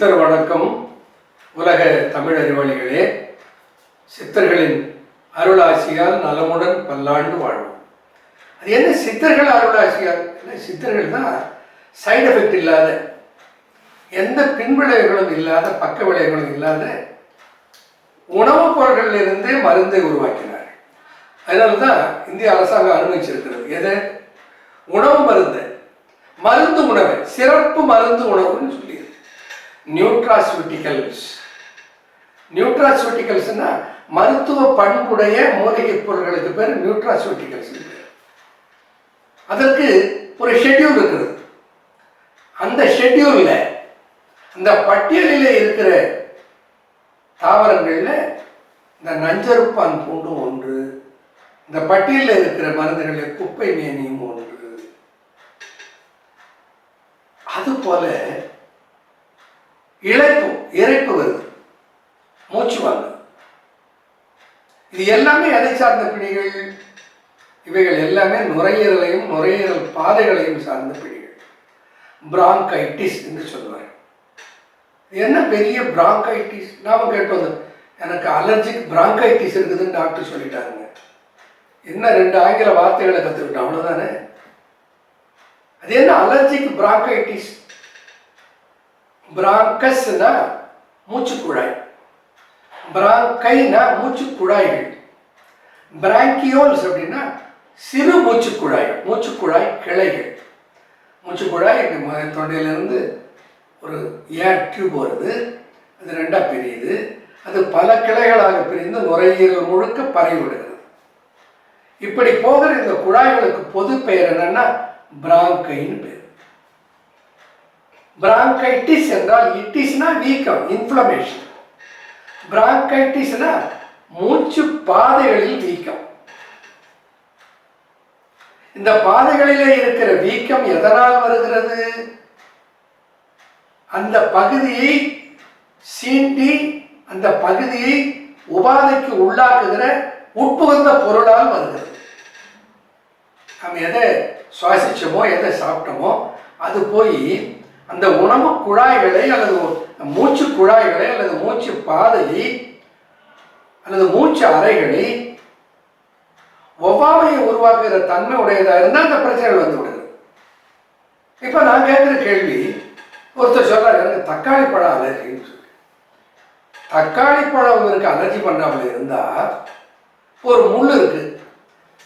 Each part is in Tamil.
சித்தர் வணக்கம். உலக தமிழ் அறிவாளிகளே சித்தர்களின் அருளாசியால் நலமுடன் பல்லாண்டு வாழும் அது என்ன சித்தர்கள் அருளாசியால்? சித்தர்கள் தான் சைடு எஃபெக்ட் இல்லாத எந்த பின்விளைவுகளும் இல்லாத பக்க விளைவுகளும் இல்லாத உணவுப் பொருட்களிலிருந்து மருந்தை உருவாக்கினார் அதனால தான் இந்திய அரசாங்கம் அனுமதிச்சிருக்கிறது எதை? உணவு மருந்து. மருந்து உணவு. சிறப்பு மருந்து உணவுன்னு சொல்லி நியூட்ராஸ்யூட்டிகல்ஸ் நியூட்ராஸ்யூட்டிகல்ஸ்னா மருத்துவ பண்புடைய மூலிகைப் பொருட்களுக்கு பேர் நியூட்ராஸ்யூட்டிகல்ஸ் அதற்கு ஒரு ஷெட்யூல் இருக்குது. அந்த ஷெட்யூலில் இந்த பட்டியலில் இருக்கிற தாவரங்களில் இந்த நஞ்சருப்பான் பூண்டும் ஒன்று இந்த பட்டியலில் இருக்கிற மருந்துகளில் குப்பை மேனியும் ஒன்று. அதுபோல இழைப்பு இறைப்பு வருது. மூச்சு வாங்க. இது எல்லாமே எதை சார்ந்த பிணிகள்? இவைகள் எல்லாமே நுரையீரலையும் நுரையீரல் பாதைகளையும் சார்ந்த பிணிகள். பிராங்கைட்டிஸ் என்று சொல்லுவார் என்ன பெரிய பிராங்கைட்டிஸ் நாம கேட்டோம். எனக்கு அலர்ஜிக் பிராங்கைட்டிஸ் இருக்குதுன்னு டாக்டர் சொல்லிட்டாருங்க. என்ன ரெண்டு ஆங்கில வார்த்தைகளை கற்றுக்கிட்டோம் அவ்வளோதானே அது என்ன அலர்ஜிக் பிராங்கைட்டிஸ் பிராங்கஸ்னா மூச்சுக்குழாய். பிராங்கைனா மூச்சுக்குழாய்கள். பிராங்கியோல்ஸ் அப்படின்னா சிறு மூச்சுக்குழாய் மூச்சுக்குழாய் கிளைகள். மூச்சுக்குழாய் குழாய் எங்கள் தொண்டையிலிருந்து ஒரு ஏர் டியூப் வருது அது ரெண்டாக பிரியுது. அது பல கிளைகளாக பிரிந்து நுரையீரல் முழுக்க பரவிவிடுகிறது. இப்படி போகிற இந்த குழாய்களுக்கு பொது பெயர் என்னன்னா பிராங்கைன்னு பேர். பிராங்கைட்டிஸ் என்றால் இட்டிஸ்னா வீக்கம் இன்ஃப்ளமேஷன் பிராங்கைட்டிஸ்னா மூச்சு பாதைகளில் வீக்கம். இந்த பாதைகளிலே இருக்கிற வீக்கம் எதனால் வருகிறது? அந்த பகுதியை சீண்டி அந்த பகுதியை உபாதைக்கு உள்ளாக்குகிற உட்புகுந்த பொருளால் வருகிறது. நம்ம எதை சுவாசிச்சோமோ எதை சாப்பிட்டோமோ அது போய் அந்த உணவு குழாய்களை அல்லது மூச்சு குழாய்களை அல்லது மூச்சு பாதையை அல்லது மூச்சு அறைகளை ஒவ்வாமையை உருவாக்குகிற தன்மை உடையதா இருந்தால் அந்த பிரச்சனைகள் வந்து விடுது இப்போ நான் கேட்குற கேள்வி ஒருத்தர் சொல்றாரு எனக்கு தக்காளி பழம் அலர்ஜின்னு சொல்லி. தக்காளி பழம் இருக்கு அலர்ஜி பண்ணாமல் இருந்தா ஒரு முள் இருக்கு.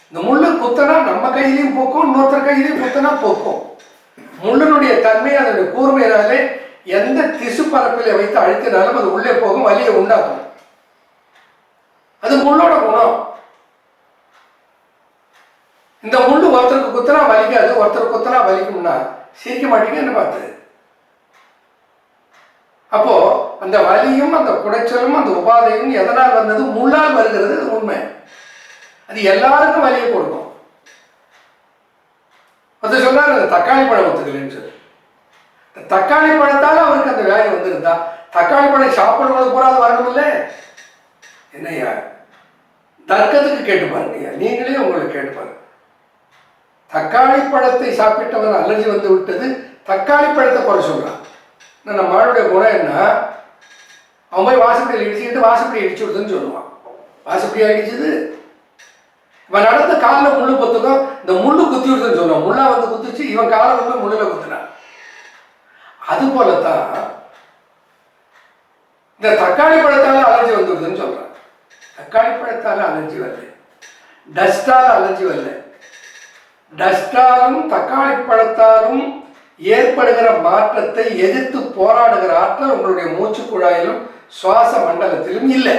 இந்த முள்ளு குத்தனா நம்ம கையிலையும் போக்கும் இன்னொருத்தர் கையிலையும் குத்தனா போக்கும். முள்ளினுடைய தன்மை அதனுடைய கூர்மையினாலே எந்த திசு பரப்பில் வைத்து அழுத்தினாலும் அது உள்ளே போகும் வலியை உண்டாகும் அது முள்ளோட குணம். இந்த முள்ளு ஒருத்தருக்கு குத்தனா வலிக்காது ஒருத்தர் குத்தனா வலிக்கும்னா சிரிக்க மாட்டீங்க என்ன பார்த்து? அப்போ அந்த வலியும் அந்த குடைச்சலும் அந்த உபாதையும் எதனால் வந்தது? முள்ளால் வருகிறது அது உண்மை. அது எல்லாருக்கும் வலியை கொடுக்கும். அது சொன்னார் அந்த தக்காளி பழம் ஒத்துக்கலன்னு சொல்லி. தக்காளி பழத்தால் அவருக்கு அந்த வேலை வந்திருந்தா தக்காளி பழம் சாப்பிடுறது பூரா அது வரணும் இல்லை என்னய்யா? தர்க்கத்துக்கு கேட்டு பாருங்கய்யா. நீங்களே உங்களுக்கு கேட்டு பாருங்க. தக்காளி பழத்தை சாப்பிட்டவன் அலர்ஜி வந்து விட்டது தக்காளி பழத்தை குறை சொல்கிறான் நம்ம ஆளுடைய குணம் என்ன? அவன் போய் வாசப்படியில் இடிச்சுக்கிட்டு வாசப்படி இடிச்சு விடுதுன்னு சொல்லுவான். வாசப்படியா இடிச்சது? இவன் நடந்த காலில் முள்ளு குத்துக்கும் இந்த முள்ளு குத்தி விடுதுன்னு சொல்லுவான் முள்ளா வந்து குத்துச்சு இவன் காலை வந்து முள்ளில் குத்துனான். அது போலத்தான் இந்த தக்காளி பழத்தால அலர்ஜி வந்துடுதுன்னு சொல்றான். தக்காளி பழத்தால அலர்ஜி வரல. டஸ்டால் அலர்ஜி வரல. டஸ்டாலும் தக்காளி பழத்தாலும் ஏற்படுகிற மாற்றத்தை எதிர்த்து போராடுகிற ஆற்றல் உங்களுடைய மூச்சு குழாயிலும் சுவாச மண்டலத்திலும் இல்லை.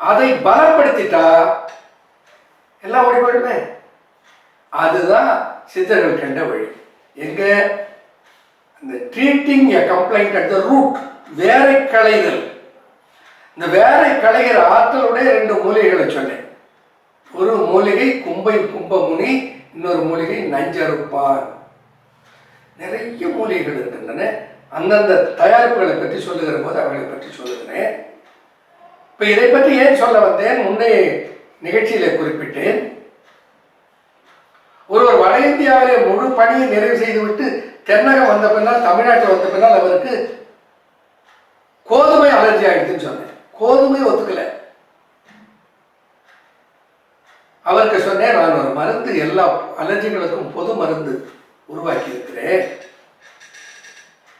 அதை பலப்படுத்திட்டா எல்லாம் ஓடி போயிடுமே. அதுதான் சித்தர்கள் கண்ட வழி. எங்க? இந்த treating a complaint at the root வேரை களைதல். இந்த வேரை களைகிற ஆற்றலுடைய ரெண்டு மூலிகைகளை சொன்னேன். ஒரு மூலிகை கும்பை கும்பமுனி இன்னொரு மூலிகை நஞ்சருப்பான் நிறைய மூலிகைகள் இருக்கின்றன. அந்தந்த தயாரிப்புகளை பற்றி சொல்லுகிற போது அவர்களை பற்றி சொல்லுகிறேன். இப்போ இதை பற்றி ஏன் சொல்ல வந்தேன்? முன்னே நிகழ்ச்சியில் குறிப்பிட்டேன். ஒருவர் வட இந்தியாவிலே முழு பணியை நிறைவு செய்துவிட்டு தென்னகம் வந்த பின்னால் தமிழ்நாட்டில் வந்த பின்னால் அவருக்கு கோதுமை அலர்ஜி ஆகிடுதுன்னு சொன்னேன். கோதுமை ஒத்துக்கல. அவருக்கு சொன்னேன் நான் ஒரு மருந்து எல்லா அலர்ஜிகளுக்கும் பொது மருந்து உருவாக்கி இருக்கிறேன்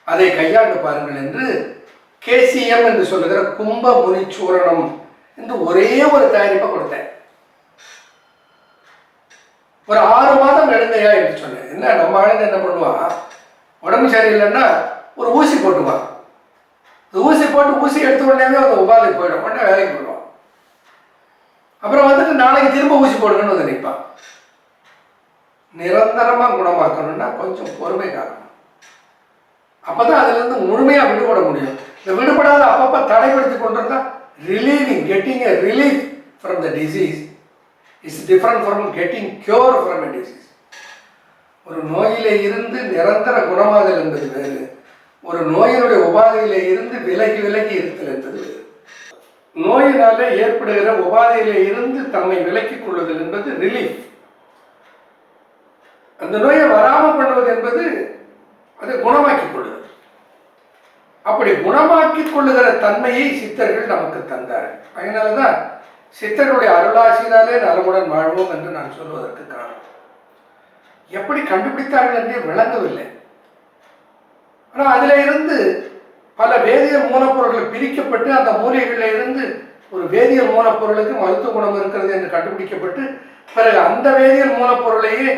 அதை கையாண்டு பாருங்கள் என்று கேசிஎம் என்று சொல்லுகிற கும்ப முனிச்சூரணம் என்று ஒரே ஒரு தயாரிப்பை கொடுத்தேன். ஒரு ஆறு மாதம் நடந்தையா என்று சொன்னேன். என்ன நம்ம ஆளுங்க என்ன பண்ணுவான் உடம்பு சரியில்லைன்னா ஒரு ஊசி போட்டுவான் ஊசி போட்டு ஊசி எடுத்த உடனே அந்த உபாதை போயிடும். உடனே வேலைக்கு போயிடுவான். அப்புறம் வந்துட்டு நாளைக்கு திரும்ப ஊசி போடுங்கன்னு வந்து நிற்பான். நிரந்தரமாக குணமாக்கணும்னா கொஞ்சம் பொறுமை காரணம். அப்பதான் அதுல இருந்து முழுமையா விடுபட முடியும். இந்த விடுபடாத அப்பப்ப தடைப்படுத்தி கொண்டிருந்தா relieving getting a relief from the disease is different from getting cure from a disease ஒரு நோயிலே இருந்து நிரந்தர குணமாதல் என்பது வேறு. ஒரு நோயினுடைய உபாதையிலே இருந்து விலகி விலகி இருத்தல் என்பது நோயினாலே ஏற்படுகிற உபாதையிலே இருந்து தம்மை விலக்கிக் கொள்ளுதல் என்பது ரிலீஃப் அந்த நோயை வராமல் பண்ணுவது என்பது அதை குணமாக்கிக் கொள்ளுதல். அப்படி குணமாக்கிக் கொள்ளுகிற தன்மையை சித்தர்கள் நமக்கு தந்தார்கள். அதனாலதான் சித்தர்களுடைய அருளாசினாலே நலமுடன் வாழ்வோம் என்று நான் சொல்வதற்கு காரணம். எப்படி கண்டுபிடித்தார்கள் என்றே விளங்கவில்லை. ஆனால் அதில் இருந்து பல வேதியியல் மூலப்பொருள்கள் பிரிக்கப்பட்டு அந்த மூலிகளில் இருந்து ஒரு வேதியியல் மூலப்பொருளுக்கு மருத்துவ குணம் இருக்கிறது என்று கண்டுபிடிக்கப்பட்டு பிறகு அந்த வேதியியல் மூலப்பொருளையே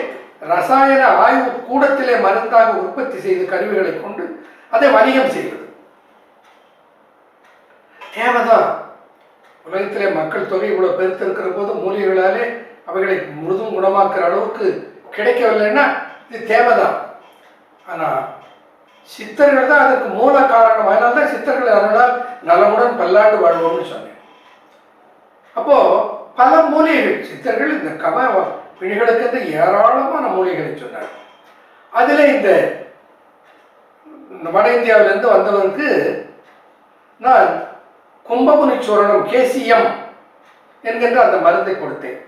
ரசாயன ஆய்வு கூடத்திலே மருந்தாக உற்பத்தி செய்து கருவிகளை கொண்டு அதை வணிகம் செய்வது தேவைதான் உலகத்திலே மக்கள் தொகை இவ்வளோ பெருத்திருக்கிற போது மூலிகைகளாலே அவைகளை முழுதும் குணமாக்குற அளவுக்கு கிடைக்கவில்லைன்னா இது தேவைதான் ஆனால் சித்தர்கள் தான் அதற்கு மூல காரணம். அதனால தான் சித்தர்கள் அதனால் நலமுடன் பல்லாண்டு வாழ்வோம்னு சொன்னேன். அப்போ பல மூலிகைகள் சித்தர்கள் இந்த கம பிணிகளுக்கு வந்து ஏராளமான மூலிகைகளை சொன்னார் அதில் இந்த வட இந்தியாவிலேருந்து வந்தவருக்கு நான் கும்பமுனி சூரணம் கேசியம் என்கின்ற அந்த மருந்தை கொடுத்தேன்.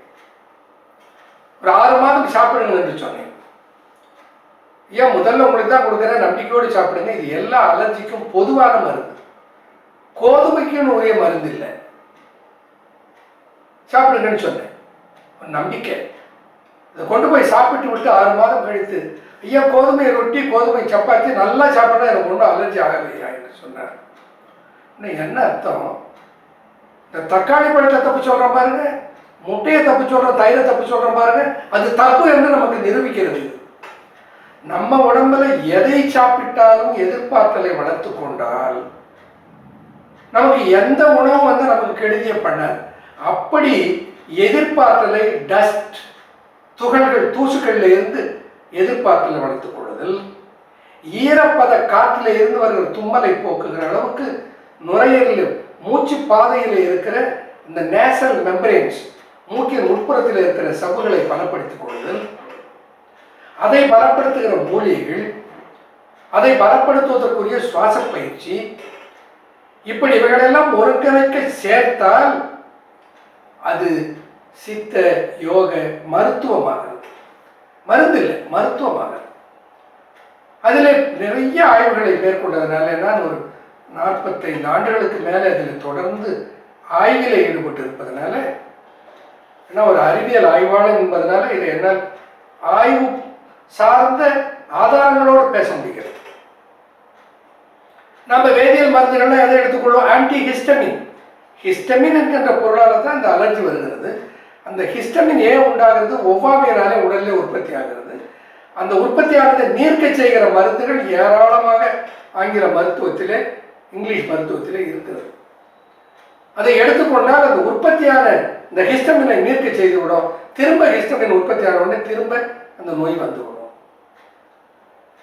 ஒரு ஆறு மாதம் சாப்பிடுங்க என்று சொன்னேன். ஏன் முதல்ல உங்களுக்கு தான் கொடுக்குறேன். நம்பிக்கையோடு சாப்பிடுங்க. இது எல்லா அலர்ஜிக்கும் பொதுவான மருந்து. கோதுமைக்குன்னு உரிய மருந்து இல்லை. சாப்பிடுங்கன்னு சொன்னேன். நம்பிக்கை. இதை கொண்டு போய் சாப்பிட்டு விட்டு ஆறு மாதம் கழித்து ஐயா கோதுமை ரொட்டி கோதுமை சப்பாத்தி நல்லா சாப்பிட்றா எனக்கு ஒன்றும் அலர்ஜி ஆகலையா? என்று சொன்னார். ஆனால் என்ன அர்த்தம்? இந்த தக்காளி பழத்தை தப்பு சொல்கிறோம் பாருங்க முட்டையை தப்பு சொல்கிறோம் தயிரை தப்பு சொல்கிறோம் பாருங்க அது தப்பு என்று நமக்கு நிரூபிக்கிறது. நம்ம உடம்புல எதை சாப்பிட்டாலும் எதிர்பார்த்தலை வளர்த்து கொண்டால் நமக்கு எந்த உணவும் வந்து நமக்கு கெடுதிய பண்ணாது. அப்படி எதிர்பார்த்தலை டஸ்ட் துகள்கள் தூசுகள்ல இருந்து எதிர்பார்த்தலை வளர்த்துக் கொள்ளுதல். ஈரப்பத காற்றுல இருந்து வருகிற தும்மலை போக்குகிற அளவுக்கு நுரையீரலில் மூச்சு பாதையில் இருக்கிற இந்த நேசல் மெம்பரேன்ஸ் மூக்கின் உட்புறத்தில் இருக்கிற சவ்வுகளை பலப்படுத்திக் கொள்ளுதல். அதை பலப்படுத்துகிற மூலிகைகள் அதை பலப்படுத்துவதற்குரிய சுவாச பயிற்சி. இப்படி இவைகளெல்லாம் ஒருங்கிணைக்க சேர்த்தால் அது சித்த யோக மருத்துவமாகிறது. மருந்து இல்லை மருத்துவமாகிறது. அதில் நிறைய ஆய்வுகளை மேற்கொண்டதுனால நான் ஒரு நாற்பத்தைந்து ஆண்டுகளுக்கு மேலே இதில் தொடர்ந்து ஆய்வில் ஈடுபட்டு இருப்பதனால ஏன்னா ஒரு அறிவியல் ஆய்வாளர் என்பதனால இதை என்ன ஆய்வு சார்ந்த ஆதாரங்களோடு பேச முடிகிறது. நம்ம வேதியியல் மருந்துகள்லாம் எதை எடுத்துக்கொள்வோம்? ஆன்டி ஹிஸ்டமின் ஹிஸ்டமின் என்கின்ற பொருளால் தான் இந்த அலர்ஜி வருகிறது. அந்த ஹிஸ்டமின் ஏன் உண்டாகிறது ஒவ்வாமையினாலே உடலில் உற்பத்தி ஆகிறது. அந்த உற்பத்தியானதை நீர்க்க செய்கிற மருந்துகள் ஏராளமாக ஆங்கில மருத்துவத்திலே இங்கிலீஷ் மருத்துவத்திலே இருக்கிறது. அதை எடுத்துக்கொண்டால் அந்த உற்பத்தியான இந்த ஹிஸ்டமினை நீர்க்க செய்து விடும். திரும்ப ஹிஸ்டமின் உற்பத்தியான உடனே திரும்ப அந்த நோய் வந்துவிடும்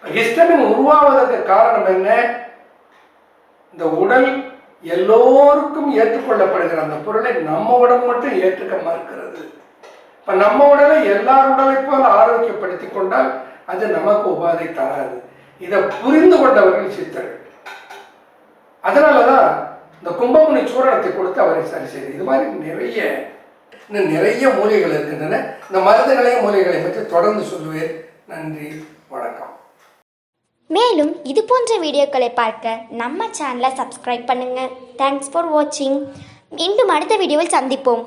ஹிஸ்டமின் உருவாவதற்கு காரணம் என்ன? இந்த உடல் எல்லோருக்கும் ஏற்றுக்கொள்ளப்படுகிற அந்த பொருளை நம்ம உடம்பு மட்டும் ஏற்றுக்க மறுக்கிறது. இப்ப நம்ம உடலை எல்லார் உடலை போல ஆரோக்கியப்படுத்தி கொண்டால் அது நமக்கு உபாதை தராது. இதை புரிந்து கொண்டவர்கள் சித்தர்கள். அதனால தான் இந்த கும்பமுனி சூரணத்தை கொடுத்து அவரை சரி செய்து. இது மாதிரி நிறைய இன்னும் நிறைய மூலிகைகள் இருக்கின்றன. இந்த மருந்துகளையும் மூலிகைகளை பற்றி தொடர்ந்து சொல்லுவேன். நன்றி வணக்கம். மேலும் இது போன்ற வீடியோக்களை பார்க்க நம்ம சேனலை சப்ஸ்கிரைப் பண்ணுங்கள் தேங்க்ஸ் ஃபார் வாட்சிங் மீண்டும் அடுத்த வீடியோவில் சந்திப்போம்.